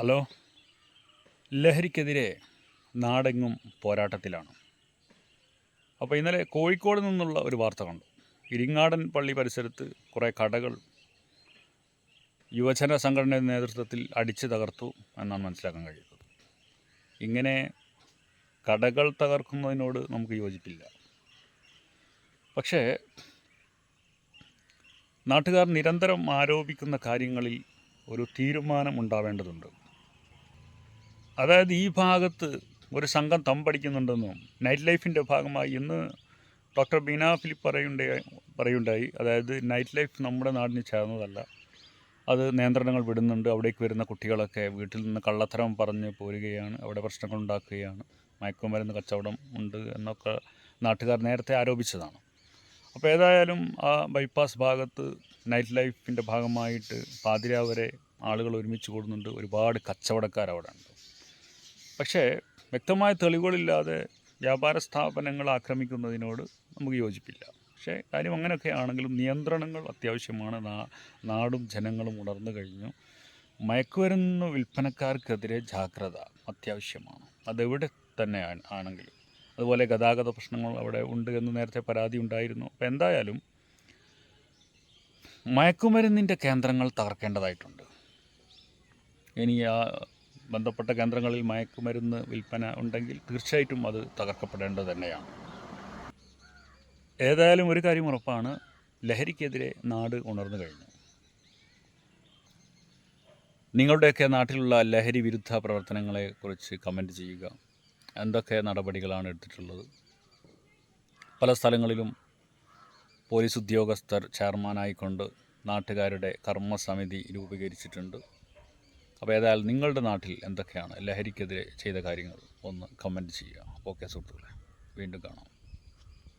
Hello. ലഹരിക്കെതിരെ നാടെങ്ങും പോരാട്ടത്തിലാണ്. അപ്പോൾ ഇന്നലെ കോഴിക്കോട് നിന്നുള്ള ഒരു വാർത്ത കണ്ടു. ഇരിങ്ങാടൻ പള്ളി പരിസരത്ത് കുറേ കടകൾ യുവജന സംഘടനയുടെ നേതൃത്വത്തിൽ അടിച്ചു തകർത്തു എന്നാണ് മനസ്സിലാക്കാൻ കഴിയുന്നത്. ഇങ്ങനെ കടകൾ തകർക്കുന്നതിനോട് നമുക്ക് യോജിപ്പില്ല. പക്ഷേ നാട്ടുകാർ നിരന്തരം ആരോപിക്കുന്ന കാര്യങ്ങളിൽ ഒരു തീരുമാനം ഉണ്ടാവേണ്ടതുണ്ട്. അതായത് ഈ ഭാഗത്ത് ഒരു സംഘം തമ്പടിക്കുന്നുണ്ടെന്നും നൈറ്റ് ലൈഫിന്റെ ഭാഗമായി ഇന്ന് ഡോക്ടർ ബീന ഫിലിപ്പ് പറയുണ്ടായി പറയുണ്ടായി. അതായത് നൈറ്റ് ലൈഫ് നമ്മുടെ നാടിന് ചേർന്നതല്ല. അത് നിയന്ത്രണങ്ങൾ വിടുന്നുണ്ട്. അവിടേക്ക് വരുന്ന കുട്ടികളൊക്കെ വീട്ടിൽ നിന്ന് കള്ളത്തരം പറഞ്ഞ് പോരുകയാണ്. അവിടെ പ്രശ്നങ്ങൾ ഉണ്ടാക്കുകയാണ്. മയക്കുമരുന്ന് കച്ചവടം ഉണ്ട് എന്നൊക്കെ നാട്ടുകാർ നേരത്തെ ആരോപിച്ചതാണ്. അപ്പോൾ ഏതായാലും ആ ബൈപ്പാസ് ഭാഗത്ത് നൈറ്റ് ലൈഫിന്റെ ഭാഗമായിട്ട് പാതിരാവരെ ആളുകൾ ഒരുമിച്ച് കൂടുന്നുണ്ട്. ഒരുപാട് കച്ചവടക്കാർ അവിടെ ഉണ്ട് പക്ഷേ വ്യക്തമായ തെളിവുകളില്ലാതെ വ്യാപാര സ്ഥാപനങ്ങൾ ആക്രമിക്കുന്നതിനോട് നമുക്ക് യോജിപ്പില്ല. പക്ഷേ കാര്യം അങ്ങനെയൊക്കെ ആണെങ്കിലും നിയന്ത്രണങ്ങൾ അത്യാവശ്യമാണ്. നാടും ജനങ്ങളും ഉണർന്നു കഴിഞ്ഞു. മയക്കുമരുന്ന് വിൽപ്പനക്കാർക്കെതിരെ ജാഗ്രത അത്യാവശ്യമാണ്. അതെവിടെ തന്നെ ആണെങ്കിലും. അതുപോലെ ഗതാഗത പ്രശ്നങ്ങൾ അവിടെ ഉണ്ട് എന്ന് നേരത്തെ പരാതി ഉണ്ടായിരുന്നു. അപ്പോൾ എന്തായാലും മയക്കുമരുന്നിന്റെ കേന്ദ്രങ്ങൾ തകർക്കേണ്ടതായിട്ടുണ്ട്. ഇനി ആ ബന്ധപ്പെട്ട കേന്ദ്രങ്ങളിൽ മയക്കുമരുന്ന് വിൽപ്പന ഉണ്ടെങ്കിൽ തീർച്ചയായിട്ടും അത് തകർക്കപ്പെടേണ്ടത് തന്നെയാണ്. ഏതായാലും ഒരു കാര്യം ഉറപ്പാണ് ലഹരിക്കെതിരെ നാട് ഉണർന്നു കഴിഞ്ഞു. നിങ്ങളുടെയൊക്കെ നാട്ടിലുള്ള ലഹരി വിരുദ്ധ പ്രവർത്തനങ്ങളെക്കുറിച്ച് കമന്റ് ചെയ്യുക. എന്തൊക്കെ നടപടികളാണ് എടുത്തിട്ടുള്ളത്? പല സ്ഥലങ്ങളിലും പോലീസ് ഉദ്യോഗസ്ഥർ ചെയർമാനായിക്കൊണ്ട് നാട്ടുകാരുടെ കർമ്മസമിതി രൂപീകരിച്ചിട്ടുണ്ട്. അപ്പോൾ ഏതായാലും നിങ്ങളുടെ നാട്ടിൽ എന്തൊക്കെയാണ് ലഹരിക്കെതിരെ ചെയ്ത കാര്യങ്ങൾ? ഒന്ന് കമന്റ് ചെയ്യുക. ഓക്കെ സുഹൃത്തുക്കളെ വീണ്ടും കാണാം.